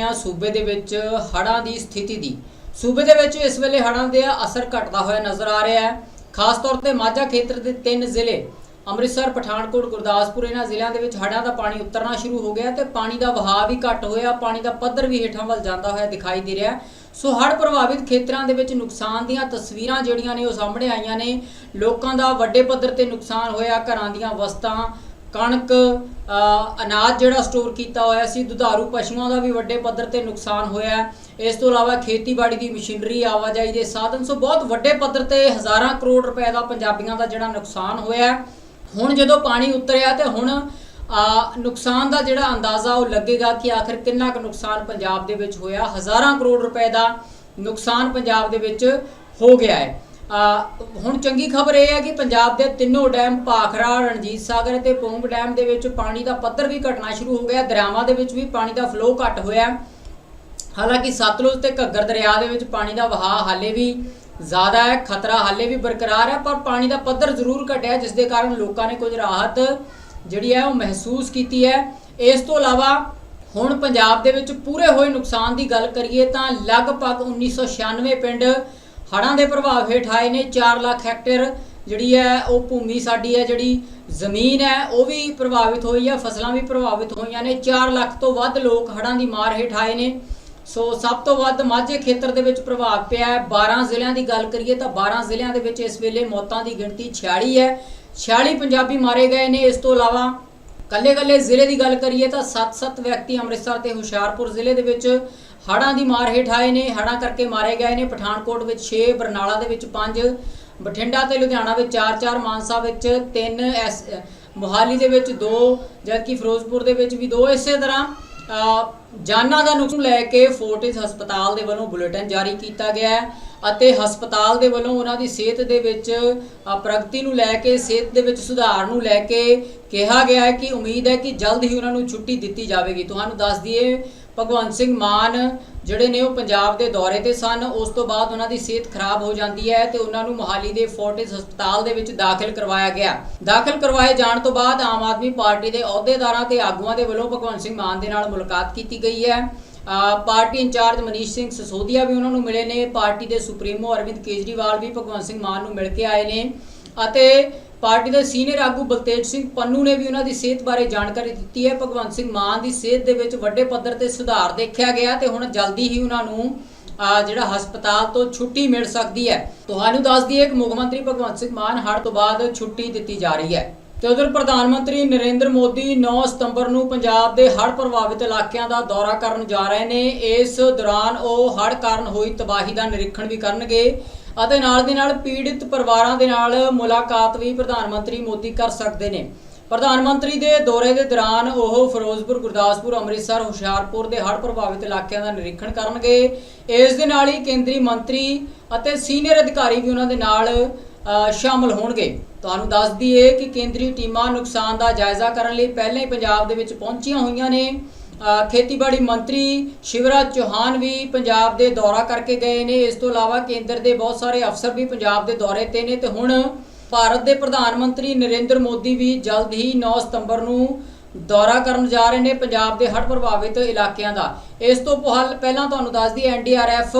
ਆ ਸੂਬੇ ਦੇ ਵਿੱਚ ਹੜ੍ਹਾਂ ਦੀ ਸਥਿਤੀ ਦੀ। ਸੂਬੇ ਦੇ ਵਿੱਚ ਇਸ ਵੇਲੇ ਹੜ੍ਹਾਂ ਦੇ ਅਸਰ ਘਟਦਾ ਹੋਇਆ ਨਜ਼ਰ ਆ ਰਿਹਾ ਹੈ। ਖਾਸ ਤੌਰ ਤੇ ਮਾਝਾ ਖੇਤਰ ਦੇ ਤਿੰਨ ਜ਼ਿਲ੍ਹੇ, ਅੰਮ੍ਰਿਤਸਰ, ਪਠਾਨਕੋਟ, ਗੁਰਦਾਸਪੁਰ, ਇਹਨਾਂ ਜ਼ਿਲ੍ਹਿਆਂ ਦੇ ਵਿੱਚ ਹੜ੍ਹਾਂ ਦਾ ਪਾਣੀ ਉਤਰਨਾ ਸ਼ੁਰੂ ਹੋ ਗਿਆ ਤੇ ਪਾਣੀ ਦਾ ਵਹਾਅ ਵੀ ਘਟ ਹੋਇਆ, ਪਾਣੀ ਦਾ ਪੱਧਰ ਵੀ ਹੇਠਾਂ ਵੱਲ ਜਾਂਦਾ ਹੋਇਆ ਦਿਖਾਈ ਦੇ ਰਿਹਾ ਸੋ ਹੜ੍ਹ ਪ੍ਰਭਾਵਿਤ ਖੇਤਰਾਂ ਦੇ ਵਿੱਚ ਨੁਕਸਾਨ ਦੀਆਂ ਤਸਵੀਰਾਂ ਜਿਹੜੀਆਂ ਨੇ ਉਹ ਸਾਹਮਣੇ ਆਈਆਂ ਨੇ। ਲੋਕਾਂ ਦਾ ਵੱਡੇ ਪੱਧਰ ਤੇ ਨੁਕਸਾਨ ਹੋਇਆ, ਘਰਾਂ ਦੀਆਂ ਵਸਤਾਂ ਕਣਕ ਅਨਾਜ ਜਿਹੜਾ ਸਟੋਰ ਕੀਤਾ ਹੋਇਆ ਸੀ ਦੁਧਾਰੂ ਪਸ਼ੂਆਂ ਦਾ ਵੀ ਵੱਡੇ ਪੱਧਰ ਤੇ ਨੁਕਸਾਨ ਹੋਇਆ ਇਸ ਤੋਂ ਇਲਾਵਾ ਖੇਤੀਬਾੜੀ ਦੀ ਮਸ਼ੀਨਰੀ ਆਵਾਜਾਈ ਦੇ ਸਾਧਨ ਸੋ ਬਹੁਤ ਵੱਡੇ ਪੱਧਰ ਤੇ ਹਜ਼ਾਰਾਂ ਕਰੋੜ ਰੁਪਏ ਦਾ ਪੰਜਾਬੀਆਂ ਦਾ ਜਿਹੜਾ ਨੁਕਸਾਨ ਹੋਇਆ ਹੁਣ ਜਦੋਂ ਪਾਣੀ ਉਤਰਿਆ ਤੇ ਹੁਣ ਅ, ਨੁਕਸਾਨ ਦਾ ਜਿਹੜਾ ਅੰਦਾਜ਼ਾ ਉਹ ਲੱਗੇਗਾ ਕਿ ਆਖਰ ਕਿੰਨਾ ਕੁ ਨੁਕਸਾਨ ਪੰਜਾਬ ਦੇ ਵਿੱਚ ਹੋਇਆ। ਹਜ਼ਾਰਾਂ ਕਰੋੜ ਰੁਪਏ ਦਾ ਨੁਕਸਾਨ ਪੰਜਾਬ ਦੇ ਵਿੱਚ ਹੋ ਗਿਆ ਹੈ। ਹੁਣ ਚੰਗੀ ਖਬਰ ਇਹ ਹੈ ਕਿ ਪੰਜਾਬ ਦੇ ਤਿੰਨੋਂ ਡੈਮ ਭਾਖੜਾ ਰਣਜੀਤ ਸਾਗਰ ਅਤੇ ਪੌਂਗ ਡੈਮ ਦੇ ਵਿੱਚ ਪਾਣੀ ਦਾ ਪੱਧਰ ਵੀ ਘਟਣਾ ਸ਼ੁਰੂ ਹੋ ਗਿਆ। ਦਰਿਆਵਾਂ ਦੇ ਵਿੱਚ ਵੀ ਪਾਣੀ ਦਾ ਫਲੋ ਘਟ ਹੋਇਆ। ਹਾਲਾਂਕਿ ਸਤਲੁਜ ਤੇ ਘੱਗਰ ਦਰਿਆ ਦੇ ਵਿੱਚ ਪਾਣੀ ਦਾ ਵਹਾਅ ਹਾਲੇ ਵੀ ਜ਼ਿਆਦਾ ਹੈ। ਖਤਰਾ ਹਾਲੇ ਵੀ ਬਰਕਰਾਰ ਹੈ, ਪਰ ਪਾਣੀ ਦਾ ਪੱਧਰ ਜ਼ਰੂਰ ਘਟਿਆ, ਜਿਸ ਦੇ ਕਾਰਨ ਲੋਕਾਂ ਨੇ ਕੁਝ ਰਾਹਤ ਜਿਹੜੀ ਹੈ ਉਹ ਮਹਿਸੂਸ ਕੀਤੀ ਹੈ। ਇਸ ਤੋਂ ਇਲਾਵਾ ਹੁਣ ਪੰਜਾਬ ਦੇ ਵਿੱਚ ਪੂਰੇ ਹੋਏ ਨੁਕਸਾਨ ਦੀ ਗੱਲ ਕਰੀਏ ਤਾਂ ਲਗਭਗ 1996 ਪਿੰਡ ਹੜ੍ਹਾਂ ਦੇ ਪ੍ਰਭਾਵ ਹੇਠ ਆਏ ਨੇ 4 ਲੱਖ ਹੈਕਟੇਅਰ ਜਿਹੜੀ ਹੈ ਉਹ ਭੂਮੀ ਸਾਡੀ ਹੈ, ਜਿਹੜੀ ਜ਼ਮੀਨ ਹੈ, ਉਹ ਵੀ ਪ੍ਰਭਾਵਿਤ ਹੋਈ ਹੈ, ਫਸਲਾਂ ਵੀ ਪ੍ਰਭਾਵਿਤ ਹੋਈਆਂ ਨੇ। 4 ਲੱਖ ਤੋਂ ਵੱਧ ਲੋਕ ਹੜ੍ਹਾਂ ਦੀ ਮਾਰ ਹੇਠ ਆਏ ਨੇ। ਸੋ ਸਭ ਤੋਂ ਵੱਧ ਮਾਝੇ ਖੇਤਰ ਦੇ ਵਿੱਚ ਪ੍ਰਭਾਵ ਪਿਆ ਹੈ। 12 ਜ਼ਿਲ੍ਹਿਆਂ ਦੀ ਗੱਲ ਕਰੀਏ ਤਾਂ 12 ਜ਼ਿਲ੍ਹਿਆਂ ਦੇ ਵਿੱਚ ਇਸ ਵੇਲੇ ਮੌਤਾਂ ਦੀ ਗਿਣਤੀ 46 ਹੈ। 46 ਪੰਜਾਬੀ ਮਾਰੇ ਗਏ ਨੇ। ਇਸ ਤੋਂ ਇਲਾਵਾ ਕੱਲੇ-ਕੱਲੇ ਜ਼ਿਲ੍ਹੇ ਦੀ ਗੱਲ ਕਰੀਏ ਤਾਂ 7-7 ਵਿਅਕਤੀ ਅੰਮ੍ਰਿਤਸਰ ਤੇ ਹੁਸ਼ਿਆਰਪੁਰ ਜ਼ਿਲ੍ਹੇ ਦੇ ਵਿੱਚ ਹੜ੍ਹਾਂ ਦੀ ਮਾਰ ਹੇਠ ਆਏ ਨੇ ਹੜ੍ਹਾਂ ਕਰਕੇ ਮਾਰੇ ਗਏ ਨੇ। ਪਠਾਨਕੋਟ ਵਿੱਚ 6 ਬਰਨਾਲਾ ਦੇ ਵਿੱਚ 5 ਬਠਿੰਡਾ ਤੇ ਲੁਧਿਆਣਾ ਵਿੱਚ 4-4 ਮਾਨਸਾ ਵਿੱਚ 3 ਐਸ, ਮੋਹਾਲੀ ਦੇ ਵਿੱਚ 2 ਜਦਕਿ ਫਿਰੋਜ਼ਪੁਰ ਦੇ ਵਿੱਚ ਵੀ 2 ਇਸੇ ਤਰ੍ਹਾਂ ਜਾਨਾਂ ਦਾ ਨੁਕਸਾਨ ਲੈ ਕੇ ਫੋਰਟਿਸ ਹਸਪਤਾਲ ਦੇ ਵੱਲੋਂ ਬੁਲੇਟਿਨ ਜਾਰੀ ਕੀਤਾ ਗਿਆ ਹੈ ਅਤੇ ਹਸਪਤਾਲ ਦੇ ਵੱਲੋਂ ਉਹਨਾਂ ਦੀ ਸਿਹਤ ਦੇ ਵਿੱਚ ਪ੍ਰਗਤੀ ਨੂੰ ਲੈ ਕੇ, ਸਿਹਤ ਦੇ ਵਿੱਚ ਸੁਧਾਰ ਨੂੰ ਲੈ ਕੇ ਕਿਹਾ ਗਿਆ ਹੈ ਕਿ ਉਮੀਦ ਹੈ ਕਿ ਜਲਦ ਹੀ ਉਹਨਾਂ ਨੂੰ ਛੁੱਟੀ ਦਿੱਤੀ ਜਾਵੇਗੀ। ਤੁਹਾਨੂੰ ਦੱਸ ਦਈਏ ਭਗਵੰਤ ਸਿੰਘ ਮਾਨ ਜਿਹੜੇ ਨੇ ਉਹ ਪੰਜਾਬ ਦੇ ਦੌਰੇ ਤੇ ਸਨ, ਉਸ ਤੋਂ ਬਾਅਦ ਉਹਨਾਂ ਦੀ ਸਿਹਤ ਖਰਾਬ ਹੋ ਜਾਂਦੀ ਹੈ ਤੇ ਉਹਨਾਂ ਨੂੰ ਮੋਹਾਲੀ ਦੇ ਫੋਰਟਿਸ ਹਸਪਤਾਲ ਦੇ ਵਿੱਚ ਦਾਖਲ ਕਰਵਾਇਆ ਗਿਆ। ਦਾਖਲ ਕਰਵਾਏ ਜਾਣ ਤੋਂ ਬਾਅਦ ਆਮ ਆਦਮੀ ਪਾਰਟੀ ਦੇ ਅਹੁਦੇਦਾਰਾਂ ਤੇ ਆਗੂਆਂ ਦੇ ਵੱਲੋਂ ਭਗਵੰਤ ਸਿੰਘ ਮਾਨ ਦੇ ਨਾਲ ਮੁਲਾਕਾਤ ਕੀਤੀ ਗਈ ਹੈ। ਪਾਰਟੀ ਇੰਚਾਰਜ ਮਨੀਸ਼ ਸਿੰਘ ਸਸੋਦੀਆ ਵੀ ਉਹਨਾਂ ਨੂੰ ਮਿਲੇ ਨੇ, ਪਾਰਟੀ ਦੇ ਸੁਪਰੀਮੋ ਅਰਵਿੰਦ ਕੇਜਰੀਵਾਲ ਵੀ ਭਗਵੰਤ ਸਿੰਘ ਮਾਨ ਨੂੰ ਮਿਲ ਕੇ ਆਏ ਨੇ ਅਤੇ ਪਾਰਟੀ ਦੇ ਸੀਨੀਅਰ ਆਗੂ ਬਲਤੇਜ ਸਿੰਘ ਪੰਨੂ ਨੇ ਵੀ ਉਹਨਾਂ ਦੀ ਸਿਹਤ ਬਾਰੇ ਜਾਣਕਾਰੀ ਦਿੱਤੀ ਹੈ। ਭਗਵੰਤ ਸਿੰਘ ਮਾਨ ਦੀ ਸਿਹਤ ਦੇ ਵਿੱਚ ਵੱਡੇ ਪੱਧਰ ਤੇ ਸੁਧਾਰ ਦੇਖਿਆ ਗਿਆ ਤੇ ਹੁਣ ਜਲਦੀ ਹੀ ਉਹਨਾਂ ਨੂੰ ਜਿਹੜਾ ਹਸਪਤਾਲ ਤੋਂ ਛੁੱਟੀ ਮਿਲ ਸਕਦੀ ਹੈ। ਤੁਹਾਨੂੰ ਦੱਸ ਦਈਏ ਕਿ ਮੁੱਖ ਮੰਤਰੀ ਭਗਵੰਤ ਸਿੰਘ ਮਾਨ ਹੜ੍ਹ ਤੋਂ ਬਾਅਦ ਛੁੱਟੀ ਦਿੱਤੀ ਜਾ ਰਹੀ ਹੈ। ਤੇ ਉਧਰ ਪ੍ਰਧਾਨ ਮੰਤਰੀ ਨਰਿੰਦਰ ਮੋਦੀ 9 ਸਤੰਬਰ ਨੂੰ ਪੰਜਾਬ ਦੇ ਹੜ੍ਹ ਪ੍ਰਭਾਵਿਤ ਇਲਾਕਿਆਂ ਦਾ ਦੌਰਾ ਕਰਨ ਜਾ ਰਹੇ ਨੇ। ਇਸ ਦੌਰਾਨ ਉਹ ਹੜ੍ਹ ਕਾਰਨ ਹੋਈ ਤਬਾਹੀ ਦਾ ਨਿਰੀਖਣ ਵੀ ਕਰਨਗੇ। ਅਤੇ ਨਾਲ ਦੀ ਨਾਲ ਪੀੜਿਤ ਪਰਿਵਾਰਾਂ ਦੇ ਨਾਲ ਮੁਲਾਕਾਤ ਵੀ ਪ੍ਰਧਾਨ ਮੰਤਰੀ ਮੋਦੀ ਕਰ ਸਕਦੇ ਨੇ। ਪ੍ਰਧਾਨ ਮੰਤਰੀ ਦੇ ਦੌਰੇ ਦੇ ਦੌਰਾਨ ਉਹ ਫਿਰੋਜ਼ਪੁਰ, ਗੁਰਦਾਸਪੁਰ, ਅੰਮ੍ਰਿਤਸਰ, ਹੁਸ਼ਿਆਰਪੁਰ ਦੇ ਹੜ੍ਹ ਪ੍ਰਭਾਵਿਤ ਇਲਾਕਿਆਂ ਦਾ ਨਿਰੀਖਣ ਕਰਨਗੇ। ਇਸ ਦੇ ਨਾਲ ਹੀ ਕੇਂਦਰੀ ਮੰਤਰੀ ਅਤੇ ਸੀਨੀਅਰ ਅਧਿਕਾਰੀ ਵੀ ਉਹਨਾਂ ਦੇ ਨਾਲ ਸ਼ਾਮਲ ਹੋਣਗੇ। ਤੁਹਾਨੂੰ ਦੱਸ ਦਈਏ ਕਿ ਕੇਂਦਰੀ ਟੀਮਾਂ ਨੁਕਸਾਨ ਦਾ ਜਾਇਜ਼ਾ ਕਰਨ ਲਈ ਪਹਿਲਾਂ ਹੀ ਪੰਜਾਬ ਦੇ ਵਿੱਚ ਪਹੁੰਚੀਆਂ ਹੋਈਆਂ ਨੇ। ਖੇਤੀਬਾੜੀ ਮੰਤਰੀ ਸ਼ਿਵਰਾਜ ਚੌਹਾਨ ਵੀ ਪੰਜਾਬ ਦੇ ਦੌਰਾ ਕਰਕੇ ਗਏ ਨੇ। ਇਸ ਤੋਂ ਇਲਾਵਾ ਕੇਂਦਰ ਦੇ ਬਹੁਤ ਸਾਰੇ ਅਫਸਰ ਵੀ ਪੰਜਾਬ ਦੇ ਦੌਰੇ ਤੇ ਨੇ ਤੇ ਹੁਣ ਭਾਰਤ ਦੇ ਪ੍ਰਧਾਨ ਮੰਤਰੀ ਨਰਿੰਦਰ ਮੋਦੀ ਵੀ ਜਲਦ ਹੀ 9 ਸਤੰਬਰ ਨੂੰ ਦੌਰਾ ਕਰਨ ਜਾ ਰਹੇ ਨੇ ਪੰਜਾਬ ਦੇ ਹੜ੍ਹ ਪ੍ਰਭਾਵਿਤ ਇਲਾਕਿਆਂ ਦਾ। ਇਸ ਤੋਂ ਪਹਿਲ- ਪਹਿਲਾਂ ਤੁਹਾਨੂੰ ਦੱਸ ਦਈਏ ਐਨਡੀਆਰਐਫ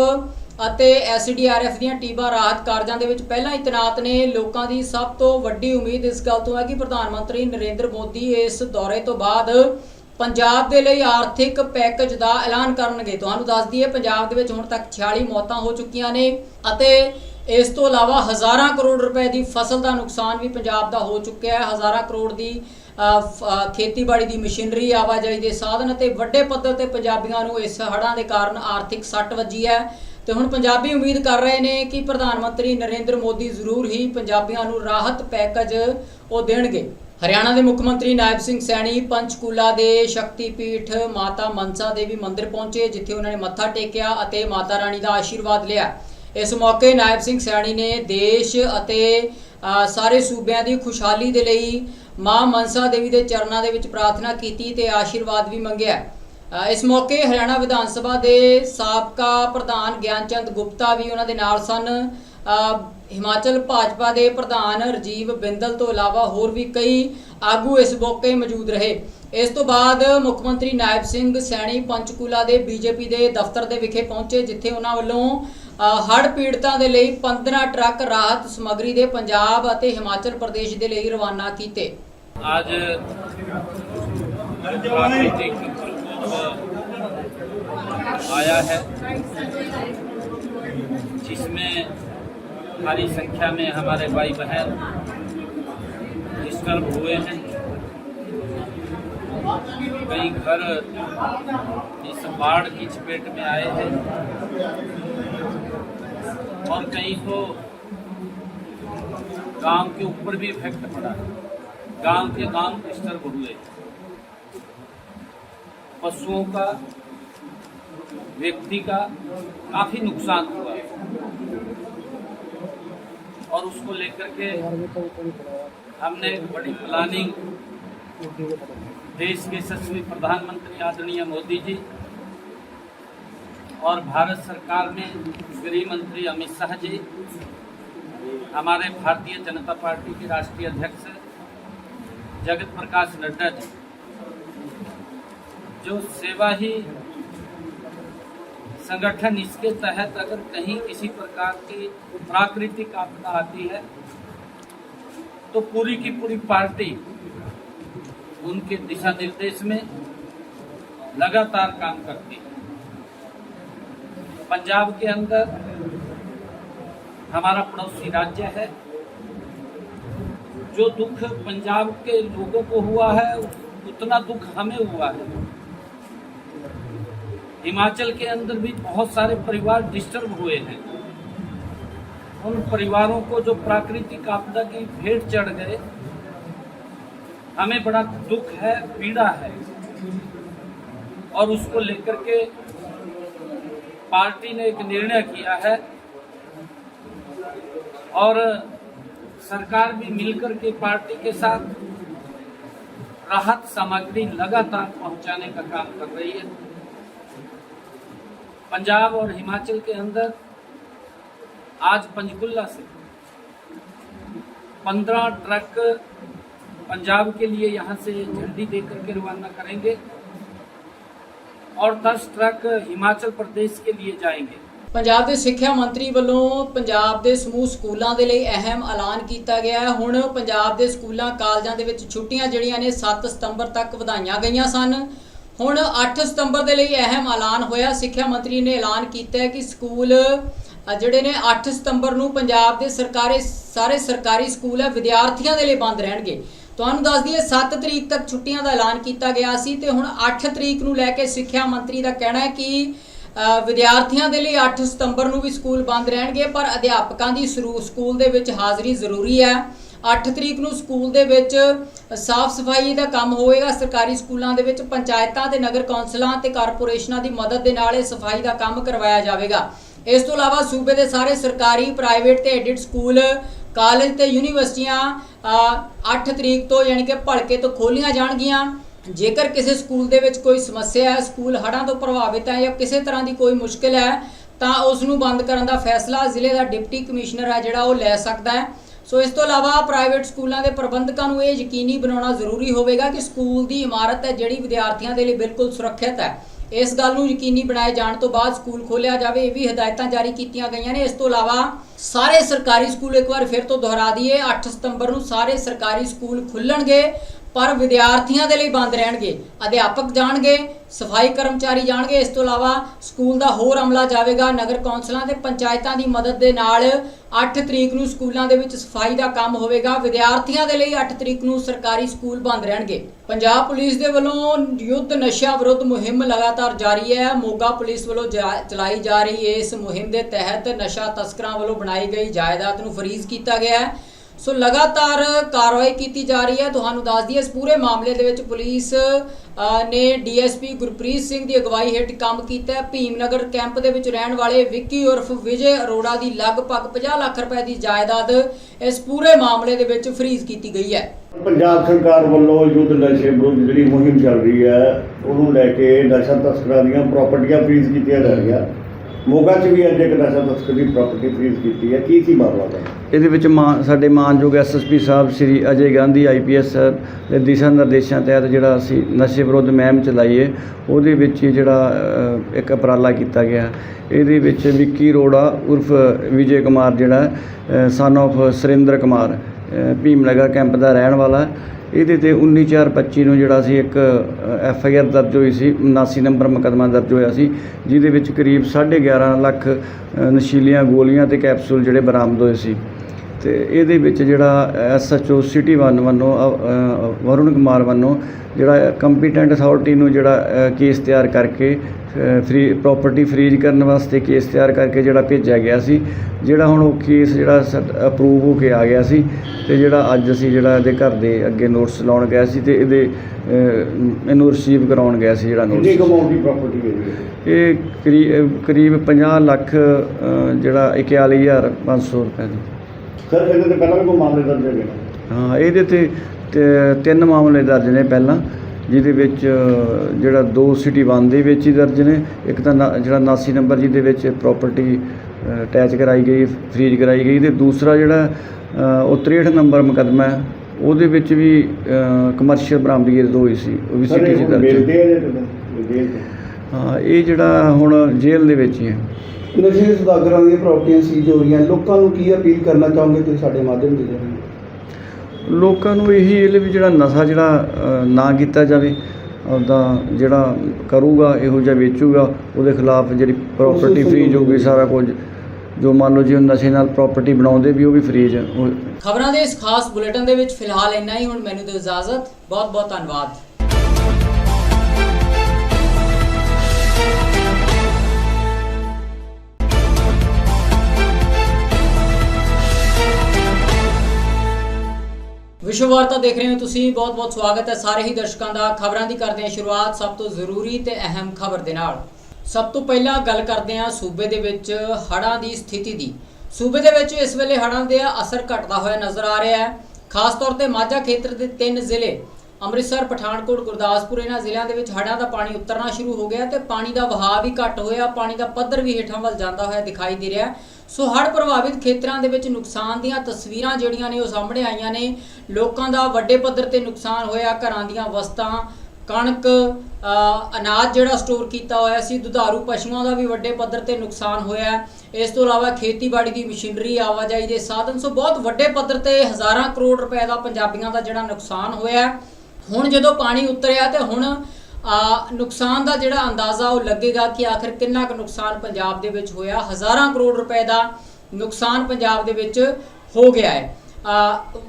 ਅਤੇ ਐਸਡੀਆਰਐਫ ਦੀਆਂ ਟੀਮਾਂ ਰਾਹਤ ਕਾਰਜਾਂ ਦੇ ਵਿੱਚ ਪਹਿਲਾਂ ਹੀ ਤੈਨਾਤ ਨੇ। ਲੋਕਾਂ ਦੀ ਸਭ ਤੋਂ ਵੱਡੀ ਉਮੀਦ ਇਸ ਗੱਲ ਤੋਂ ਹੈ ਕਿ ਪ੍ਰਧਾਨ ਮੰਤਰੀ ਨਰਿੰਦਰ ਮੋਦੀ ਇਸ ਦੌਰੇ ਤੋਂ ਬਾਅਦ ਪੰਜਾਬ ਦੇ ਲਈ ਆਰਥਿਕ ਪੈਕੇਜ ਦਾ ਐਲਾਨ ਕਰਨਗੇ। ਤੁਹਾਨੂੰ ਦੱਸ ਦਈਏ, ਪੰਜਾਬ ਦੇ ਵਿੱਚ ਹੁਣ ਤੱਕ 46 ਮੌਤਾਂ ਹੋ ਚੁੱਕੀਆਂ ਨੇ ਅਤੇ ਇਸ ਤੋਂ ਇਲਾਵਾ ਹਜ਼ਾਰਾਂ ਕਰੋੜ ਰੁਪਏ ਦੀ ਫਸਲ ਦਾ ਨੁਕਸਾਨ ਵੀ ਪੰਜਾਬ ਦਾ ਹੋ ਚੁੱਕਿਆ ਹੈ। ਹਜ਼ਾਰਾਂ ਕਰੋੜ ਦੀ ਖੇਤੀਬਾੜੀ ਦੀ ਮਸ਼ੀਨਰੀ, ਆਵਾਜਾਈ ਦੇ ਸਾਧਨ ਅਤੇ ਵੱਡੇ ਪੱਧਰ ਤੇ ਪੰਜਾਬੀਆਂ ਨੂੰ ਇਸ ਹੜ੍ਹਾਂ ਦੇ ਕਾਰਨ ਆਰਥਿਕ ਸੱਟ ਵੱਜੀ ਹੈ। ਤੇ ਹੁਣ ਪੰਜਾਬੀ ਉਮੀਦ ਕਰ ਰਹੇ ਨੇ ਕਿ ਪ੍ਰਧਾਨ ਮੰਤਰੀ ਨਰਿੰਦਰ ਮੋਦੀ ਜ਼ਰੂਰ ਹੀ ਪੰਜਾਬੀਆਂ ਨੂੰ ਰਾਹਤ ਪੈਕੇਜ ਉਹ ਦੇਣਗੇ। ਹਰਿਆਣਾ ਦੇ ਮੁੱਖ ਮੰਤਰੀ ਨਾਇਬ ਸਿੰਘ ਸੈਣੀ, ਪੰਚਕੂਲਾ ਦੇ ਸ਼ਕਤੀਪੀਠ ਮਾਤਾ ਮਨਸਾ ਦੇਵੀ ਮੰਦਿਰ ਪਹੁੰਚੇ, ਜਿੱਥੇ ਉਹਨਾਂ ਨੇ ਮੱਥਾ ਟੇਕਿਆ ਅਤੇ ਮਾਤਾ ਰਾਣੀ ਦਾ ਆਸ਼ੀਰਵਾਦ ਲਿਆ। ਇਸ ਮੌਕੇ ਨਾਇਬ ਸਿੰਘ ਸੈਣੀ ਨੇ ਦੇਸ਼ ਅਤੇ ਸਾਰੇ ਸੂਬਿਆਂ ਦੀ ਖੁਸ਼ਹਾਲੀ ਦੇ ਲਈ ਮਾਂ ਮਨਸਾ ਦੇਵੀ ਦੇ ਚਰਨਾਂ ਦੇ ਵਿੱਚ ਪ੍ਰਾਰਥਨਾ ਕੀਤੀ ਤੇ ਆਸ਼ੀਰਵਾਦ ਵੀ ਮੰਗਿਆ। ਇਸ ਮੌਕੇ ਹਰਿਆਣਾ ਵਿਧਾਨ ਸਭਾ ਦੇ ਸਾਬਕਾ ਪ੍ਰਧਾਨ ਗਿਆਨਚੰਦ ਗੁਪਤਾ ਵੀ ਉਹਨਾਂ ਦੇ ਨਾਲ ਸਨ। ਹਿਮਾਚਲ ਭਾਜਪਾ ਦੇ ਪ੍ਰਧਾਨ ਰਜੀਵ ਬਿੰਦਲ ਤੋਂ ਇਲਾਵਾ ਹੋਰ ਵੀ ਕਈ ਆਗੂ ਇਸ ਮੌਕੇ ਮੌਜੂਦ ਰਹੇ ਇਸ ਤੋਂ ਬਾਅਦ ਮੁੱਖ ਮੰਤਰੀ ਨਾਇਬ ਸਿੰਘ ਸੈਣੀ ਪੰਚਕੂਲਾ ਦੇ ਬੀਜੇਪੀ ਦੇ ਦਫ਼ਤਰ ਦੇ ਵਿਖੇ ਪਹੁੰਚੇ ਜਿੱਥੇ ਉਹਨਾਂ ਵੱਲੋਂ ਹੜ੍ਹ ਪੀੜਤਾਂ ਦੇ ਲਈ 15 ਟਰੱਕ ਰਾਹਤ ਸਮੱਗਰੀ ਦੇ ਪੰਜਾਬ ਅਤੇ ਹਿਮਾਚਲ ਪ੍ਰਦੇਸ਼ ਦੇ ਲਈ ਰਵਾਨਾ ਕੀਤੇ आज प्राकृतिक प्रकोप आया है जिसमें भारी संख्या में हमारे भाई बहन डिस्टर्ब हुए हैं। कई घर इस बाढ़ की चपेट में आए हैं। और कई को गाँव के ऊपर भी इफ़ेक्ट पड़ा। है गाँव के गाँव डिस्टर्ब हुए। पशुओं का, व्यक्ति का काफ़ी नुकसान हुआ। और उसको लेकर के हमने बड़ी प्लानिंग देश के यशस्वी प्रधानमंत्री आदरणीय मोदी जी और भारत सरकार में गृह मंत्री अमित शाह जी, हमारे भारतीय जनता पार्टी के राष्ट्रीय अध्यक्ष जगत प्रकाश नड्डा जी, जो सेवा ही संगठन इसके तहत अगर कहीं किसी प्रकार की प्राकृतिक आपदा आती है तो पूरी की पूरी पार्टी उनके दिशा निर्देश में लगातार काम करती है। पंजाब के अंदर हमारा पड़ोसी राज्य है। जो दुख पंजाब के लोगों को हुआ है, उतना दुख हमें हुआ है। हिमाचल के अंदर भी बहुत सारे परिवार डिस्टर्ब हुए हैं। उन परिवारों को जो प्राकृतिक आपदा की भेंट चढ़ गए, हमें बड़ा दुख है, पीड़ा है। और उसको लेकर के पार्टी ने एक निर्णय किया है और सरकार भी मिलकर के पार्टी के साथ राहत सामग्री लगातार पहुँचाने का काम कर रही है। पंजाब और हिमाचल के अंदर आज पंचकुला से पंद्रह ट्रक पंजाब के लिए यहाँ से झंडी देकर के रवाना करेंगे और दस ट्रक हिमाचल प्रदेश के लिए जाएंगे ਪੰਜਾਬ ਦੇ ਸਿੱਖਿਆ ਮੰਤਰੀ ਵੱਲੋਂ ਪੰਜਾਬ ਦੇ ਸਮੂਹ ਸਕੂਲਾਂ ਦੇ ਲਈ ਅਹਿਮ ਐਲਾਨ ਕੀਤਾ ਗਿਆ ਹੈ ਹੁਣ ਪੰਜਾਬ ਦੇ ਸਕੂਲਾਂ ਕਾਲਜਾਂ ਦੇ ਵਿੱਚ ਛੁੱਟੀਆਂ ਜਿਹੜੀਆਂ ਨੇ 7 ਸਤੰਬਰ ਤੱਕ ਵਧਾਈਆਂ ਗਈਆਂ ਸਨ ਹੁਣ 8 ਸਤੰਬਰ ਦੇ ਲਈ ਅਹਿਮ ਐਲਾਨ ਹੋਇਆ। ਸਿੱਖਿਆ ਮੰਤਰੀ ਨੇ ਐਲਾਨ ਕੀਤਾ ਕਿ ਸਕੂਲ ਜਿਹੜੇ ਨੇ 8 ਸਤੰਬਰ ਨੂੰ ਪੰਜਾਬ ਦੇ ਸਰਕਾਰੀ, ਸਾਰੇ ਸਰਕਾਰੀ ਸਕੂਲ ਹੈ, ਵਿਦਿਆਰਥੀਆਂ ਦੇ ਲਈ ਬੰਦ ਰਹਿਣਗੇ। ਤੁਹਾਨੂੰ ਦੱਸ ਦਈਏ 7 ਤਰੀਕ ਤੱਕ ਛੁੱਟੀਆਂ ਦਾ ਐਲਾਨ ਕੀਤਾ ਗਿਆ ਸੀ ਤੇ ਹੁਣ 8 ਤਰੀਕ ਨੂੰ ਲੈ ਕੇ ਸਿੱਖਿਆ ਮੰਤਰੀ ਦਾ ਕਹਿਣਾ ਹੈ ਕਿ ਵਿਦਿਆਰਥੀਆਂ ਦੇ ਲਈ 8 ਸਤੰਬਰ ਨੂੰ ਵੀ ਸਕੂਲ ਬੰਦ ਰਹਿਣਗੇ, ਪਰ ਅਧਿਆਪਕਾਂ ਦੀ ਸ਼ੁਰੂ, ਸਕੂਲ ਦੇ ਵਿੱਚ ਹਾਜ਼ਰੀ ਜ਼ਰੂਰੀ ਹੈ। 8 ਤਰੀਕ ਨੂੰ ਸਕੂਲ ਦੇ ਵਿੱਚ ਸਾਫ਼ ਸਫ਼ਾਈ ਦਾ ਕੰਮ ਹੋਏਗਾ। ਸਰਕਾਰੀ ਸਕੂਲਾਂ ਦੇ ਵਿੱਚ ਪੰਚਾਇਤਾਂ ਤੇ ਨਗਰ ਕੌਂਸਲਾਂ ਤੇ ਕਾਰਪੋਰੇਸ਼ਨਾਂ ਦੀ ਮਦਦ ਦੇ ਨਾਲ ਇਹ ਸਫ਼ਾਈ ਦਾ ਕੰਮ ਕਰਵਾਇਆ ਜਾਵੇਗਾ। ਇਸ ਤੋਂ ਇਲਾਵਾ ਸੂਬੇ ਦੇ ਸਾਰੇ ਸਰਕਾਰੀ ਪ੍ਰਾਈਵੇਟ ਤੇ ਐਡਿਡ ਸਕੂਲ ਕਾਲਜ ਤੇ ਯੂਨੀਵਰਸਿਟੀਆਂ ਅ, 8 ਤਰੀਕ ਤੋਂ ਯਾਨੀ ਕਿ ਭਲਕੇ ਤੋਂ ਖੋਲੀਆਂ ਜਾਣਗੀਆਂ। ਜੇਕਰ ਕਿਸੇ ਸਕੂਲ ਦੇ ਵਿੱਚ ਕੋਈ ਸਮੱਸਿਆ ਹੈ ਸਕੂਲ ਹੜ੍ਹਾਂ ਤੋਂ ਪ੍ਰਭਾਵਿਤ ਹੈ ਜਾਂ ਕਿਸੇ ਤਰ੍ਹਾਂ ਦੀ ਕੋਈ ਮੁਸ਼ਕਲ ਹੈ ਤਾਂ ਉਸ ਨੂੰ ਬੰਦ ਕਰਨ ਦਾ ਫੈਸਲਾ ਜ਼ਿਲ੍ਹੇ ਦਾ ਡਿਪਟੀ ਕਮਿਸ਼ਨਰ ਹੈ ਜਿਹੜਾ ਉਹ ਲੈ ਸਕਦਾ ਹੈ। ਸੋ ਇਸ ਤੋਂ ਇਲਾਵਾ ਪ੍ਰਾਈਵੇਟ ਸਕੂਲਾਂ ਦੇ ਪ੍ਰਬੰਧਕਾਂ ਨੂੰ ਇਹ ਯਕੀਨੀ ਬਣਾਉਣਾ ਜ਼ਰੂਰੀ ਹੋਵੇਗਾ ਕਿ ਸਕੂਲ ਦੀ ਇਮਾਰਤ ਹੈ, ਜਿਹੜੀ ਵਿਦਿਆਰਥੀਆਂ ਦੇ ਲਈ ਬਿਲਕੁਲ ਸੁਰੱਖਿਅਤ ਹੈ। ਇਸ ਗੱਲ ਨੂੰ ਯਕੀਨੀ ਬਣਾਏ ਜਾਣ ਤੋਂ ਬਾਅਦ ਸਕੂਲ ਖੋਲ੍ਹਿਆ ਜਾਵੇ, ਇਹ ਵੀ ਹਦਾਇਤਾਂ ਜਾਰੀ ਕੀਤੀਆਂ ਗਈਆਂ ਨੇ। ਇਸ ਤੋਂ ਇਲਾਵਾ ਸਾਰੇ ਸਰਕਾਰੀ ਸਕੂਲ ਇੱਕ ਵਾਰ ਫਿਰ ਤੋਂ ਦੁਹਰਾ ਦਈਏ 8 ਸਤੰਬਰ ਨੂੰ ਸਾਰੇ ਸਰਕਾਰੀ ਸਕੂਲ ਖੁੱਲਣਗੇ। ਪਰ ਵਿਦਿਆਰਥੀਆਂ ਦੇ ਲਈ ਬੰਦ ਰਹਿਣਗੇ, ਅਧਿਆਪਕ ਜਾਣਗੇ, ਸਫ਼ਾਈ ਕਰਮਚਾਰੀ ਜਾਣਗੇ, ਇਸ ਤੋਂ ਇਲਾਵਾ ਸਕੂਲ ਦਾ ਹੋਰ ਅਮਲਾ ਜਾਵੇਗਾ, ਨਗਰ ਕੌਂਸਲਾਂ ਤੇ ਪੰਚਾਇਤਾਂ ਦੀ ਮਦਦ ਦੇ ਨਾਲ 8 ਤਰੀਕ ਨੂੰ ਸਕੂਲਾਂ ਦੇ ਵਿੱਚ ਸਫ਼ਾਈ ਦਾ ਕੰਮ ਹੋਵੇਗਾ, ਵਿਦਿਆਰਥੀਆਂ ਦੇ ਲਈ 8 ਤਰੀਕ ਨੂੰ ਸਰਕਾਰੀ ਸਕੂਲ ਬੰਦ ਰਹਿਣਗੇ। ਪੰਜਾਬ ਪੁਲਿਸ ਦੇ ਵੱਲੋਂ ਯੁੱਧ ਨਸ਼ਾ ਵਿਰੁੱਧ ਮੁਹਿੰਮ ਲਗਾਤਾਰ ਜਾਰੀ ਹੈ, ਮੋਗਾ ਪੁਲਿਸ ਵੱਲੋਂ ਜਾ- ਚਲਾਈ ਜਾ ਰਹੀ ਇਸ ਮੁਹਿੰਮ ਦੇ ਤਹਿਤ ਨਸ਼ਾ ਤਸਕਰਾਂ ਵੱਲੋਂ ਬਣਾਈ ਗਈ ਜਾਇਦਾਦ ਨੂੰ ਫਰੀਜ਼ ਕੀਤਾ ਗਿਆ ਹੈ। ਸੋ ਲਗਾਤਾਰ ਕਾਰਵਾਈ ਕੀਤੀ ਜਾ ਰਹੀ ਹੈ। ਤੁਹਾਨੂੰ ਦੱਸ ਦਈਏ ਇਸ ਪੂਰੇ ਮਾਮਲੇ ਦੇ ਵਿੱਚ ਪੁਲਿਸ ਅ, ਨੇ ਡੀਐਸਪੀ ਗੁਰਪ੍ਰੀਤ ਸਿੰਘ ਦੀ ਅਗਵਾਈ ਹੇਠ ਕੰਮ ਕੀਤਾ ਹੈ। ਭੀਮਨਗਰ ਕੈਂਪ ਦੇ ਵਿੱਚ ਰਹਿਣ ਵਾਲੇ ਵਿੱਕੀ ਉਰਫ ਵਿਜੇ ਅਰੋੜਾ ਦੀ ਲਗਭਗ 50 ਲੱਖ ਰੁਪਏ ਦੀ ਜਾਇਦਾਦ ਇਸ ਪੂਰੇ ਮਾਮਲੇ ਦੇ ਵਿੱਚ ਫਰੀਜ਼ ਕੀਤੀ ਗਈ ਹੈ। ਪੰਜਾਬ ਸਰਕਾਰ ਵੱਲੋਂ ਯੁੱਧ ਨਸ਼ੇ ਵਿਰੁੱਧ ਜਿਹੜੀ ਮੁਹਿੰਮ ਚੱਲ ਰਹੀ ਹੈ ਉਹਨੂੰ ਲੈ ਕੇ ਨਸ਼ਾ ਤਸਕਰਾਂ ਦੀਆਂ ਪ੍ਰਾਪਰਟੀਆਂ ਫ੍ਰੀਜ਼ ਕੀਤੀਆਂ ਜਾ ਰਹੀਆਂ। ਮੋਗਾ 'ਚ ਵੀ ਅੱਜ ਇੱਕ ਨਸ਼ਾ ਤਸਕਰੀ ਪ੍ਰਾਪਰਟੀ ਫਰੀਜ਼ ਕੀਤੀ ਹੈ। ਕੀ ਸੀ ਮਾਮਲਾ ਦਾ ਇਹਦੇ ਵਿੱਚ ਮਾਨ ਸਾਡੇ ਮਾਨਯੋਗ ਐਸਐਸਪੀ ਸਾਹਿਬ ਸ੍ਰੀ ਅਜੇ ਗਾਂਧੀ ਆਈਪੀਐਸ ਸਰ ਦੇ ਦਿਸ਼ਾ ਨਿਰਦੇਸ਼ਾਂ ਤਹਿਤ ਜਿਹੜਾ ਅਸੀਂ ਨਸ਼ੇ ਵਿਰੁੱਧ ਮੁਹਿੰਮ ਚਲਾਈਏ ਉਹਦੇ ਵਿੱਚ ਹੀ ਜਿਹੜਾ ਅ, ਇੱਕ ਉਪਰਾਲਾ ਕੀਤਾ ਗਿਆ। ਇਹਦੇ ਵਿੱਚ ਵਿੱਕੀ ਅਰੋੜਾ ਉਰਫ ਵਿਜੇ ਕੁਮਾਰ ਜਿਹੜਾ ਸਨ of ਸੁਰਿੰਦਰ ਕੁਮਾਰ ਅ, ਭੀਮਨਗਰ ਕੈਂਪ ਦਾ ਰਹਿਣ ਵਾਲਾ ਇਹਦੇ ਤੇ 19425 ਨੂੰ ਜਿਹੜਾ ਸੀ ਇੱਕ ਐਫ ਆਈ ਆਰ ਦਰਜ ਹੋਈ ਸੀ 79 ਨੰਬਰ ਮੁਕੱਦਮਾ ਦਰਜ ਹੋਇਆ ਸੀ, ਜਿਹਦੇ ਵਿੱਚ ਕਰੀਬ 11.5 ਲੱਖ ਨਸ਼ੀਲੀਆਂ ਗੋਲੀਆਂ ਤੇ ਕੈਪਸੂਲ ਜਿਹੜੇ ਬਰਾਮਦ ਹੋਏ ਸੀ। ਤੇ ਇਹਦੇ ਵਿੱਚ ਜਿਹੜਾ ਐਸਐਚਓ ਸਿਟੀ 1 ਵੱਲੋਂ ਵਰੁਣ ਕੁਮਾਰ ਵੱਲੋਂ ਜਿਹੜਾ ਕੰਪੀਟੈਂਟ ਅਥਾਰਟੀ ਨੂੰ ਜਿਹੜਾ ਕੇਸ ਤਿਆਰ ਕਰਕੇ ਫ੍ਰੀ ਪ੍ਰਾਪਰਟੀ ਫਰੀਜ਼ ਕਰਨ ਵਾਸਤੇ ਕੇਸ ਤਿਆਰ ਕਰਕੇ ਜਿਹੜਾ ਭੇਜਿਆ ਗਿਆ ਸੀ ਜਿਹੜਾ ਹੁਣ ਉਹ ਕੇਸ ਜਿਹੜਾ ਅਪਰੂਵ ਹੋ ਕੇ ਆ ਗਿਆ ਸੀ ਤੇ ਜਿਹੜਾ ਅੱਜ ਅਸੀਂ ਜਿਹੜਾ ਇਹਦੇ ਘਰ ਦੇ ਅੱਗੇ ਨੋਟਿਸ ਲਾਉਣ ਗਿਆ ਸੀ ਤੇ ਇਹਦੇ ਇਹਨੂੰ ਰਿਸੀਵ ਕਰਾਉਣ ਗਿਆ ਸੀ ਜਿਹੜਾ ਕਿੰਨੀ ਨੋਟਿਸ ਕਮਾਉਣ ਦੀ ਪ੍ਰਾਪਰਟੀ ਹੈ ਇਹ ਕਰੀ- ਕਰੀਬ 50 ਲੱਖ ਜਿਹੜਾ 41500 ਰੁਪਏ ਦੀ। ਸਰ ਇਹਦੇ ਤੇ ਪਹਿਲਾਂ ਵੀ ਕੋਈ ਮਾਮਲੇ ਦਰਜ ਹੈਗੇ ਨੇ? ਹਾਂ ਇਹਦੇ ਤੇ ਤੇ ਤਿੰਨ ਮਾਮਲੇ ਦਰਜ ਨੇ ਪਹਿਲਾਂ ਜਿਹਦੇ ਵਿੱਚ ਜਿਹੜਾ ਦੋ ਸਿਟੀ 1 ਦੇ ਵਿੱਚ ਹੀ ਦਰਜ ਨੇ ਇੱਕ ਤਾਂ ਨਾ- ਜਿਹੜਾ 79 ਨੰਬਰ ਜਿਹਦੇ ਵਿੱਚ ਪ੍ਰਾਪਰਟੀ ਅਟੈਚ ਕਰਾਈ ਗਈ ਫਰੀਜ਼ ਕਰਾਈ ਗਈ ਤੇ ਦੂਸਰਾ ਜਿਹੜਾ ਅ, ਉਹ 63 ਨੰਬਰ ਮੁਕੱਦਮਾ ਹੈ ਉਹਦੇ ਵਿੱਚ ਵੀ ਕਮਰਸ਼ੀਅਲ ਬਰਾਮਦਗੀ ਹੋਈ ਸੀ ਉਹ ਵੀ ਸਰ ਸਿਟੀ ਇਹ 'ਚ ਹੁਣ ਦਰਜ ਹੈ। ਬੇਲਦੇ ਆ ਜੇ ਜੇਲ੍ਹ ਤੇ ਹਾਂ ਇਹ ਜਿਹੜਾ ਹੁਣ ਜੇਲ੍ਹ ਦੇ ਵਿੱਚ ਹੀ ਹੈ। ਨਸ਼ੇ ਸੁਦਾਗਰਾਂ ਦੀਆਂ ਪ੍ਰਾਪਰਟੀਆਂ ਸੀਜ਼ ਹੋ ਰਹੀਆਂ। ਲੋਕਾਂ ਨੂੰ ਕੀ ਅਪੀਲ ਕਰਨਾ ਚਾਹੋਗੇ ਤੁਸੀਂ ਸਾਡੇ ਮਾਧਿਅਮ ਦੇ ਜ਼ਰੀਏ? ਲੋਕਾਂ ਨੂੰ ਇਹੀ ਇਹ ਵੀ ਜਿਹੜਾ ਨਸ਼ਾ ਜਿਹੜਾ ਅ, ਨਾ ਕੀਤਾ ਜਾਵੇ ਉਹਦਾ ਜਿਹੜਾ ਕਰੂਗਾ ਇਹੋ ਜਿਹਾ ਵੇਚੂਗਾ ਉਹਦੇ ਖਿਲਾਫ ਜਿਹੜੀ ਪ੍ਰਾਪਰਟੀ ਫਰੀਜ਼ ਹੋਊਗੀ ਸਾਰਾ ਕੁਝ। ਜੋ ਮੰਨ ਲਓ ਜੀ ਉਹ ਨਸ਼ੇ ਨਾਲ ਪ੍ਰਾਪਰਟੀ ਬਣਾਉਂਦੇ ਵੀ ਉਹ ਵੀ ਫਰੀਜ਼ ਉਹ ਖਬਰਾਂ ਦੇ ਇਸ ਖਾਸ ਬੁਲੇਟਿਨ ਦੇ ਵਿੱਚ ਫਿਲਹਾਲ ਇੰਨਾ ਹੀ। ਹੁਣ ਮੈਨੂੰ ਦਿਓ ਇਜਾਜ਼ਤ। ਬਹੁਤ ਬਹੁਤ ਧੰਨਵਾਦ। ਵਿਸ਼ਵ ਵਾਰਤਾ ਦੇਖ ਰਹੇ ਹੋ ਤੁਸੀਂ, ਬਹੁਤ ਬਹੁਤ ਸਵਾਗਤ ਹੈ ਸਾਰੇ ਹੀ ਦਰਸ਼ਕਾਂ ਦਾ। ਖਬਰਾਂ ਦੀ ਕਰਦੇ ਹਾਂ ਸ਼ੁਰੂਆਤ ਸਭ ਤੋਂ ਜ਼ਰੂਰੀ ਤੇ ਅਹਿਮ ਖਬਰ ਦੇ ਨਾਲ। ਸਭ ਤੋਂ ਪਹਿਲਾਂ ਗੱਲ ਕਰਦੇ ਹਾਂ ਸੂਬੇ ਦੇ ਵਿੱਚ ਹੜ੍ਹਾਂ ਦੀ ਸਥਿਤੀ ਦੀ। ਸੂਬੇ ਦੇ ਵਿੱਚ ਇਸ ਵੇਲੇ ਹੜ੍ਹਾਂ ਦੇ ਅਸਰ ਘਟਦਾ ਹੋਇਆ ਨਜ਼ਰ ਆ ਰਿਹਾ ਹੈ। ਖਾਸ ਤੌਰ ਤੇ ਮਾਝਾ ਖੇਤਰ ਦੇ ਤਿੰਨ ਜ਼ਿਲ੍ਹੇ, ਅੰਮ੍ਰਿਤਸਰ, ਪਠਾਨਕੋਟ, ਗੁਰਦਾਸਪੁਰ, ਇਹਨਾਂ ਜ਼ਿਲ੍ਹਿਆਂ ਦੇ ਵਿੱਚ ਹੜ੍ਹਾਂ ਦਾ ਪਾਣੀ ਉਤਰਨਾ ਸ਼ੁਰੂ ਹੋ ਗਿਆ ਤੇ ਪਾਣੀ ਦਾ ਵਹਾਅ ਵੀ ਘਟ ਹੋਇਆ, ਪਾਣੀ ਦਾ ਪੱਧਰ ਵੀ ਹੇਠਾਂ ਵੱਲ ਜਾਂਦਾ ਹੋਇਆ ਦਿਖਾਈ ਦੇ ਰਿਹਾ ਸੋ ਹੜ੍ਹ ਪ੍ਰਭਾਵਿਤ ਖੇਤਰਾਂ ਦੇ ਵਿੱਚ ਨੁਕਸਾਨ ਦੀਆਂ ਤਸਵੀਰਾਂ ਜਿਹੜੀਆਂ ਨੇ ਉਹ ਸਾਹਮਣੇ ਆਈਆਂ ਨੇ। ਲੋਕਾਂ ਦਾ ਵੱਡੇ ਪੱਧਰ ਤੇ ਨੁਕਸਾਨ ਹੋਇਆ, ਘਰਾਂ ਦੀਆਂ ਵਸਤਾਂ, ਕਣਕ ਅਨਾਜ ਜਿਹੜਾ ਸਟੋਰ ਕੀਤਾ ਹੋਇਆ ਸੀ, ਦੁਧਾਰੂ ਪਸ਼ੂਆਂ ਦਾ ਵੀ ਵੱਡੇ ਪੱਧਰ ਤੇ ਨੁਕਸਾਨ ਹੋਇਆ। ਇਸ ਤੋਂ ਇਲਾਵਾ ਖੇਤੀਬਾੜੀ ਦੀ ਮਸ਼ੀਨਰੀ, ਆਵਾਜਾਈ ਦੇ ਸਾਧਨ, ਸੋ ਬਹੁਤ ਵੱਡੇ ਪੱਧਰ ਤੇ ਹਜ਼ਾਰਾਂ ਕਰੋੜ ਰੁਪਏ ਦਾ ਪੰਜਾਬੀਆਂ ਦਾ ਜਿਹੜਾ ਨੁਕਸਾਨ ਹੋਇਆ। ਹੁਣ ਜਦੋਂ ਪਾਣੀ ਉਤਰਿਆ ਤੇ ਹੁਣ ਨੁਕਸਾਨ ਦਾ ਜਿਹੜਾ ਅੰਦਾਜ਼ਾ ਉਹ ਲੱਗੇਗਾ ਕਿ ਆਖਰ ਕਿੰਨਾ ਕੁ ਨੁਕਸਾਨ ਪੰਜਾਬ ਦੇ ਵਿੱਚ ਹੋਇਆ। ਹਜ਼ਾਰਾਂ ਕਰੋੜ ਰੁਪਏ ਦਾ ਨੁਕਸਾਨ ਪੰਜਾਬ ਦੇ ਵਿੱਚ ਹੋ ਗਿਆ ਹੈ।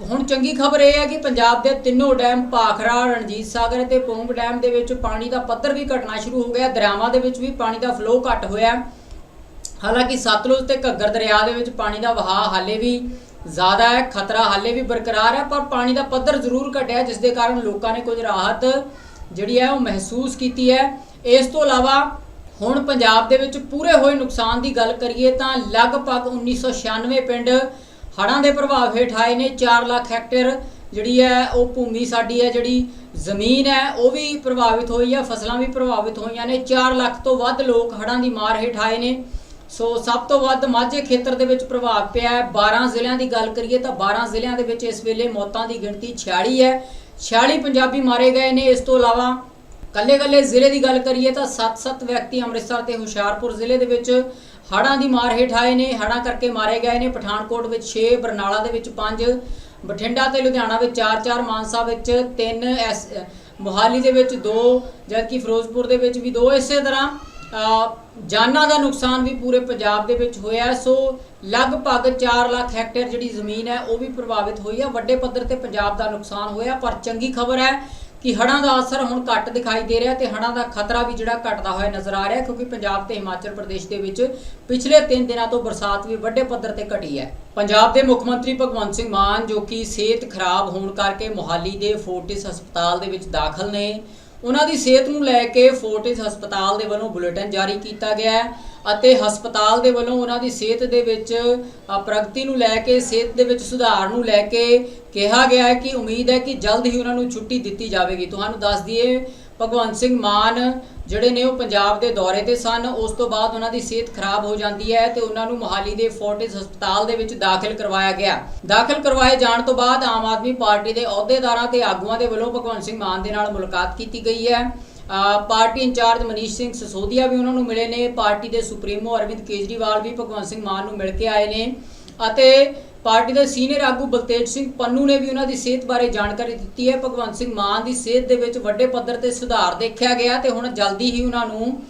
ਹੁਣ ਚੰਗੀ ਖਬਰ ਇਹ ਹੈ ਕਿ ਪੰਜਾਬ ਦੇ ਤਿੰਨੋਂ ਡੈਮ ਭਾਖੜਾ, ਰਣਜੀਤ ਸਾਗਰ ਅਤੇ ਪੌਂਗ ਡੈਮ ਦੇ ਵਿੱਚ ਪਾਣੀ ਦਾ ਪੱਧਰ ਵੀ ਘਟਣਾ ਸ਼ੁਰੂ ਹੋ ਗਿਆ। ਦਰਿਆਵਾਂ ਦੇ ਵਿੱਚ ਵੀ ਪਾਣੀ ਦਾ ਫਲੋ ਘਟ ਹੋਇਆ ਹਾਲਾਂਕਿ ਸਤਲੁਜ ਤੇ ਘੱਗਰ ਦਰਿਆ ਦੇ ਵਿੱਚ ਪਾਣੀ ਦਾ ਵਹਾਅ ਹਾਲੇ ਵੀ ਜ਼ਿਆਦਾ ਹੈ। ਖਤਰਾ ਹਾਲੇ ਵੀ ਬਰਕਰਾਰ ਹੈ, ਪਰ ਪਾਣੀ ਦਾ ਪੱਧਰ ਜ਼ਰੂਰ ਘਟਿਆ, ਜਿਸ ਦੇ ਕਾਰਨ ਲੋਕਾਂ ਨੇ ਕੁਝ ਰਾਹਤ ਜਿਹੜੀ ਹੈ ਉਹ ਮਹਿਸੂਸ ਕੀਤੀ ਹੈ। ਇਸ ਤੋਂ ਇਲਾਵਾ ਹੁਣ ਪੰਜਾਬ ਦੇ ਵਿੱਚ ਪੂਰੇ ਹੋਏ ਨੁਕਸਾਨ ਦੀ ਗੱਲ ਕਰੀਏ ਤਾਂ ਲਗਭਗ 1996 ਪਿੰਡ ਹੜ੍ਹਾਂ ਦੇ ਪ੍ਰਭਾਵ ਹੇਠ ਆਏ ਨੇ। 4 ਲੱਖ ਹੈਕਟੇਅਰ ਜਿਹੜੀ ਹੈ ਉਹ ਭੂਮੀ ਸਾਡੀ ਹੈ, ਜਿਹੜੀ ਜ਼ਮੀਨ ਹੈ, ਉਹ ਵੀ ਪ੍ਰਭਾਵਿਤ ਹੋਈ ਹੈ, ਫਸਲਾਂ ਵੀ ਪ੍ਰਭਾਵਿਤ ਹੋਈਆਂ ਨੇ। 4 ਲੱਖ ਤੋਂ ਵੱਧ ਲੋਕ ਹੜ੍ਹਾਂ ਦੀ ਮਾਰ ਹੇਠ ਆਏ ਨੇ। ਸੋ ਸਭ ਤੋਂ ਵੱਧ ਮਾਝੇ ਖੇਤਰ ਦੇ ਵਿੱਚ ਪ੍ਰਭਾਵ ਪਿਆ ਹੈ। 12 ਜ਼ਿਲ੍ਹਿਆਂ ਦੀ ਗੱਲ ਕਰੀਏ ਤਾਂ 12 ਜ਼ਿਲ੍ਹਿਆਂ ਦੇ ਵਿੱਚ ਇਸ ਵੇਲੇ ਮੌਤਾਂ ਦੀ ਗਿਣਤੀ 46 ਹੈ। 46 ਪੰਜਾਬੀ ਮਾਰੇ ਗਏ ਨੇ। ਇਸ ਤੋਂ ਇਲਾਵਾ ਕੱਲੇ-ਕੱਲੇ ਜ਼ਿਲ੍ਹੇ ਦੀ ਗੱਲ ਕਰੀਏ ਤਾਂ 7-7 ਵਿਅਕਤੀ ਅੰਮ੍ਰਿਤਸਰ ਤੇ ਹੁਸ਼ਿਆਰਪੁਰ ਜ਼ਿਲ੍ਹੇ ਦੇ ਵਿੱਚ ਹੜ੍ਹਾਂ ਦੀ ਮਾਰ ਹੇਠ ਆਏ ਨੇ। ਹੜ੍ਹਾਂ ਕਰਕੇ ਮਾਰੇ ਗਏ ਨੇ ਪਠਾਨਕੋਟ ਵਿੱਚ 6 ਬਰਨਾਲਾ ਦੇ ਵਿੱਚ 5 ਬਠਿੰਡਾ ਤੇ ਲੁਧਿਆਣਾ ਵਿੱਚ 4-4 ਮਾਨਸਾ ਵਿੱਚ 3 ਐਸ ਮੋਹਾਲੀ ਦੇ ਵਿੱਚ 2 ਜਦਕਿ ਫਿਰੋਜ਼ਪੁਰ ਦੇ ਵਿੱਚ ਵੀ 2 ਇਸੇ ਤਰ੍ਹਾਂ ਜਾਨਾਂ ਦਾ ਨੁਕਸਾਨ ਵੀ ਪੂਰੇ ਪੰਜਾਬ ਦੇ ਵਿੱਚ ਹੋਇਆ ਸੋ ਲਗਭਗ 4 ਲੱਖ ਹੈਕਟੇਅਰ ਜਿਹੜੀ ਜ਼ਮੀਨ ਹੈ, ਉਹ ਵੀ ਪ੍ਰਭਾਵਿਤ ਹੋਈ ਹੈ। ਵੱਡੇ ਪੱਧਰ ਤੇ ਪੰਜਾਬ ਦਾ ਨੁਕਸਾਨ ਹੋਇਆ, ਪਰ ਚੰਗੀ ਖਬਰ ਹੈ ਕਿ ਹੜ੍ਹਾਂ ਦਾ ਅਸਰ ਹੁਣ ਘੱਟ ਦਿਖਾਈ ਦੇ ਰਿਹਾ ਤੇ ਹੜ੍ਹਾਂ ਦਾ ਖਤਰਾ ਵੀ ਜਿਹੜਾ ਘਟਦਾ ਹੋਇਆ ਨਜ਼ਰ ਆ ਰਿਹਾ ਕਿਉਂਕਿ ਪੰਜਾਬ ਤੇ ਹਿਮਾਚਲ ਪ੍ਰਦੇਸ਼ ਦੇ ਵਿੱਚ ਪਿਛਲੇ 3 ਦਿਨਾਂ ਤੋਂ ਬਰਸਾਤ ਵੀ ਵੱਡੇ ਪੱਧਰ ਤੇ ਘਟੀ ਹੈ। ਪੰਜਾਬ ਦੇ ਮੁੱਖ ਮੰਤਰੀ ਭਗਵੰਤ ਸਿੰਘ ਮਾਨ, ਜੋ ਕਿ ਸਿਹਤ ਖਰਾਬ ਹੋਣ ਕਰਕੇ ਮੋਹਾਲੀ ਦੇ ਫੋਰਟਿਸ ਹਸਪਤਾਲ ਦੇ ਵਿੱਚ ਦਾਖਲ ਨੇ ਉਹਨਾਂ ਦੀ ਸਿਹਤ ਨੂੰ ਲੈ ਕੇ ਫੋਰਟਿਸ ਹਸਪਤਾਲ ਦੇ ਵੱਲੋਂ ਬੁਲੇਟਿਨ ਜਾਰੀ ਕੀਤਾ ਗਿਆ ਹੈ। ਅਤੇ ਹਸਪਤਾਲ ਦੇ ਵੱਲੋਂ ਉਹਨਾਂ ਦੀ ਸਿਹਤ ਦੇ ਵਿੱਚ ਪ੍ਰਗਤੀ ਨੂੰ ਲੈ ਕੇ, ਸਿਹਤ ਦੇ ਵਿੱਚ ਸੁਧਾਰ ਨੂੰ ਲੈ ਕੇ ਕਿਹਾ ਗਿਆ ਹੈ ਕਿ ਉਮੀਦ ਹੈ ਕਿ ਜਲਦ ਹੀ ਉਹਨਾਂ ਨੂੰ ਛੁੱਟੀ ਦਿੱਤੀ ਜਾਵੇਗੀ। ਤੁਹਾਨੂੰ ਦੱਸ ਦਈਏ, ਭਗਵੰਤ ਸਿੰਘ ਮਾਨ ਜਿਹੜੇ ਨੇ ਉਹ ਪੰਜਾਬ ਦੇ ਦੌਰੇ ਤੇ ਸਨ। ਉਸ ਤੋਂ ਬਾਅਦ ਉਹਨਾਂ ਦੀ ਸਿਹਤ ਖਰਾਬ ਹੋ ਜਾਂਦੀ ਹੈ ਤੇ ਉਹਨਾਂ ਨੂੰ ਮੋਹਾਲੀ ਦੇ ਫੋਰਟਿਸ ਹਸਪਤਾਲ ਦੇ ਵਿੱਚ ਦਾਖਲ ਕਰਵਾਇਆ ਗਿਆ। ਦਾਖਲ ਕਰਵਾਏ ਜਾਣ ਤੋਂ ਬਾਅਦ ਆਮ ਆਦਮੀ ਪਾਰਟੀ ਦੇ ਅਹੁਦੇਦਾਰਾਂ ਤੇ ਆਗੂਆਂ ਦੇ ਵੱਲੋਂ ਭਗਵੰਤ ਸਿੰਘ ਮਾਨ ਦੇ ਨਾਲ ਮੁਲਾਕਾਤ ਕੀਤੀ ਗਈ ਹੈ। ਪਾਰਟੀ ਇੰਚਾਰਜ ਮਨੀਸ਼ ਸਿੰਘ ਸਸੋਦੀਆ ਵੀ ਉਹਨਾਂ ਨੂੰ ਮਿਲੇ ਨੇ, ਪਾਰਟੀ ਦੇ ਸੁਪਰੀਮੋ ਅਰਵਿੰਦ ਕੇਜਰੀਵਾਲ ਵੀ ਭਗਵੰਤ ਸਿੰਘ ਮਾਨ ਨੂੰ ਮਿਲ ਕੇ ਆਏ ਨੇ ਅਤੇ ਪਾਰਟੀ ਦੇ ਸੀਨੀਅਰ ਆਗੂ ਬਲਤੇਜ ਸਿੰਘ ਪੰਨੂ ਨੇ ਵੀ ਉਹਨਾਂ ਦੀ ਸਿਹਤ ਬਾਰੇ ਜਾਣਕਾਰੀ ਦਿੱਤੀ ਹੈ। ਭਗਵੰਤ ਸਿੰਘ ਮਾਨ ਦੀ ਸਿਹਤ ਦੇ ਵਿੱਚ ਵੱਡੇ ਪੱਧਰ ਤੇ ਸੁਧਾਰ ਦੇਖਿਆ ਗਿਆ ਤੇ ਹੁਣ ਜਲਦੀ ਹੀ ਉਹਨਾਂ ਨੂੰ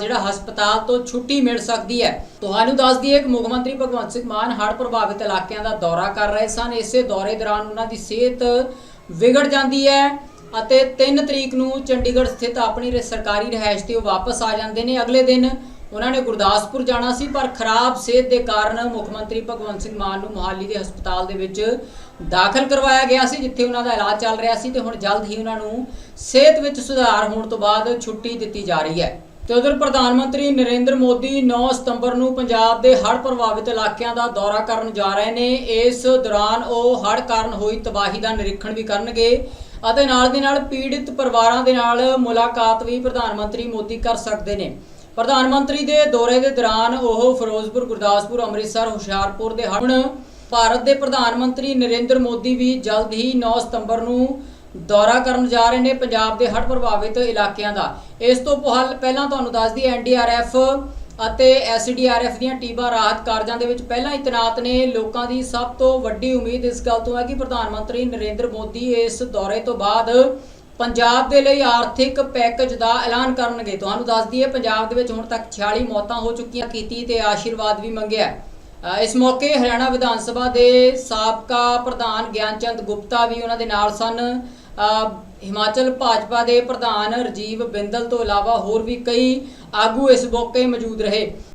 ਜਿਹੜਾ ਹਸਪਤਾਲ ਤੋਂ ਛੁੱਟੀ ਮਿਲ ਸਕਦੀ ਹੈ। ਤੁਹਾਨੂੰ ਦੱਸ ਦਈਏ ਕਿ ਮੁੱਖ ਮੰਤਰੀ ਭਗਵੰਤ ਸਿੰਘ ਮਾਨ ਹੜ੍ਹ ਪ੍ਰਭਾਵਿਤ ਇਲਾਕਿਆਂ ਦਾ ਦੌਰਾ ਕਰ ਰਹੇ ਸਨ। ਇਸੇ ਦੌਰੇ ਦੌਰਾਨ ਉਹਨਾਂ ਦੀ ਸਿਹਤ ਵਿਗੜ ਜਾਂਦੀ ਹੈ। ਅਤੇ 3 ਤਰੀਕ ਨੂੰ ਚੰਡੀਗੜ੍ਹ ਸਥਿਤ ਆਪਣੀ ਰ- ਸਰਕਾਰੀ ਰਿਹਾਇਸ਼ ਤੇ ਉਹ ਵਾਪਸ ਆ ਜਾਂਦੇ ਨੇ। ਅਗਲੇ ਦਿਨ ਉਹਨਾਂ ਨੇ ਗੁਰਦਾਸਪੁਰ ਜਾਣਾ ਸੀ, ਪਰ ਖਰਾਬ ਸਿਹਤ ਦੇ ਕਾਰਨ ਮੁੱਖ ਮੰਤਰੀ ਭਗਵੰਤ ਸਿੰਘ ਮਾਨ ਨੂੰ ਮੁਹਾਲੀ ਦੇ ਹਸਪਤਾਲ ਦੇ ਵਿੱਚ ਦਾਖਲ ਕਰਵਾਇਆ ਗਿਆ ਸੀ, ਜਿੱਥੇ ਉਹਨਾਂ ਦਾ ਇਲਾਜ ਚੱਲ ਰਿਹਾ ਸੀ ਤੇ ਹੁਣ ਜਲਦ ਹੀ ਉਹਨਾਂ ਨੂੰ ਸਿਹਤ ਵਿੱਚ ਸੁਧਾਰ ਹੋਣ ਤੋਂ ਬਾਅਦ ਛੁੱਟੀ ਦਿੱਤੀ ਜਾ ਰਹੀ ਹੈ। ਤੇ ਉਧਰ ਪ੍ਰਧਾਨ ਮੰਤਰੀ ਨਰਿੰਦਰ ਮੋਦੀ 9 ਸਤੰਬਰ ਨੂੰ ਪੰਜਾਬ ਦੇ ਹੜ੍ਹ ਪ੍ਰਭਾਵਿਤ ਇਲਾਕਿਆਂ ਦਾ ਦੌਰਾ ਕਰਨ ਜਾ ਰਹੇ ਨੇ। ਇਸ ਦੌਰਾਨ ਉਹ ਹੜ੍ਹ ਕਾਰਨ ਹੋਈ ਤਬਾਹੀ ਦਾ ਨਿਰੀਖਣ ਵੀ ਕਰਨਗੇ। ਅਤੇ ਨਾਲ ਦੀ ਨਾਲ ਪੀੜਿਤ ਪਰਿਵਾਰਾਂ ਦੇ ਨਾਲ ਮੁਲਾਕਾਤ ਵੀ ਪ੍ਰਧਾਨ ਮੰਤਰੀ ਮੋਦੀ ਕਰ ਸਕਦੇ ਨੇ। ਪ੍ਰਧਾਨ ਮੰਤਰੀ ਦੇ ਦੌਰੇ ਦੇ ਦੌਰਾਨ ਉਹ ਫਿਰੋਜ਼ਪੁਰ, ਗੁਰਦਾਸਪੁਰ, ਅੰਮ੍ਰਿਤਸਰ, ਹੁਸ਼ਿਆਰਪੁਰ ਦੇ ਹੁਣ ਭਾਰਤ ਦੇ ਪ੍ਰਧਾਨ ਮੰਤਰੀ ਨਰਿੰਦਰ ਮੋਦੀ ਵੀ ਜਲਦ ਹੀ 9 ਸਤੰਬਰ ਨੂੰ ਦੌਰਾ ਕਰਨ ਜਾ ਰਹੇ ਨੇ ਪੰਜਾਬ ਦੇ ਹੜ੍ਹ ਪ੍ਰਭਾਵਿਤ ਇਲਾਕਿਆਂ ਦਾ। ਇਸ ਤੋਂ ਪਹਿਲ- ਪਹਿਲਾਂ ਤੁਹਾਨੂੰ ਦੱਸ ਦਈਏ ਐਨਡੀਆਰਐਫ ਅਤੇ ਐਸਡੀਆਰਐਫ ਦੀਆਂ ਟੀਮਾਂ ਰਾਹਤ ਕਾਰਜਾਂ ਦੇ ਵਿੱਚ ਪਹਿਲਾਂ ਹੀ ਤੈਨਾਤ ਨੇ ਲੋਕਾਂ ਦੀ ਸਭ ਤੋਂ ਵੱਡੀ ਉਮੀਦ ਇਸ ਗੱਲ ਤੋਂ ਹੈ ਕਿ ਪ੍ਰਧਾਨ ਮੰਤਰੀ ਨਰਿੰਦਰ ਮੋਦੀ ਇਸ ਦੌਰੇ ਤੋਂ ਬਾਅਦ ਪੰਜਾਬ ਦੇ ਲਈ ਆਰਥਿਕ ਪੈਕੇਜ ਦਾ ਐਲਾਨ ਕਰਨਗੇ। ਤੁਹਾਨੂੰ ਦੱਸ ਦਈਏ, ਪੰਜਾਬ ਦੇ ਵਿੱਚ ਹੁਣ ਤੱਕ 46 ਮੌਤਾਂ ਹੋ ਚੁੱਕੀਆਂ ਕੀਤੀ ਤੇ ਆਸ਼ੀਰਵਾਦ ਵੀ ਮੰਗਿਆ। ਇਸ ਮੌਕੇ ਹਰਿਆਣਾ ਵਿਧਾਨ ਸਭਾ ਦੇ ਸਾਬਕਾ ਪ੍ਰਧਾਨ ਗਿਆਨਚੰਦ ਗੁਪਤਾ ਵੀ ਉਹਨਾਂ ਦੇ ਨਾਲ ਸਨ। ਹਿਮਾਚਲ ਭਾਜਪਾ ਦੇ ਪ੍ਰਧਾਨ ਰਜੀਵ ਬਿੰਦਲ ਤੋਂ ਇਲਾਵਾ ਹੋਰ ਵੀ ਕਈ ਆਗੂ ਇਸ ਮੌਕੇ ਮੌਜੂਦ ਰਹੇ।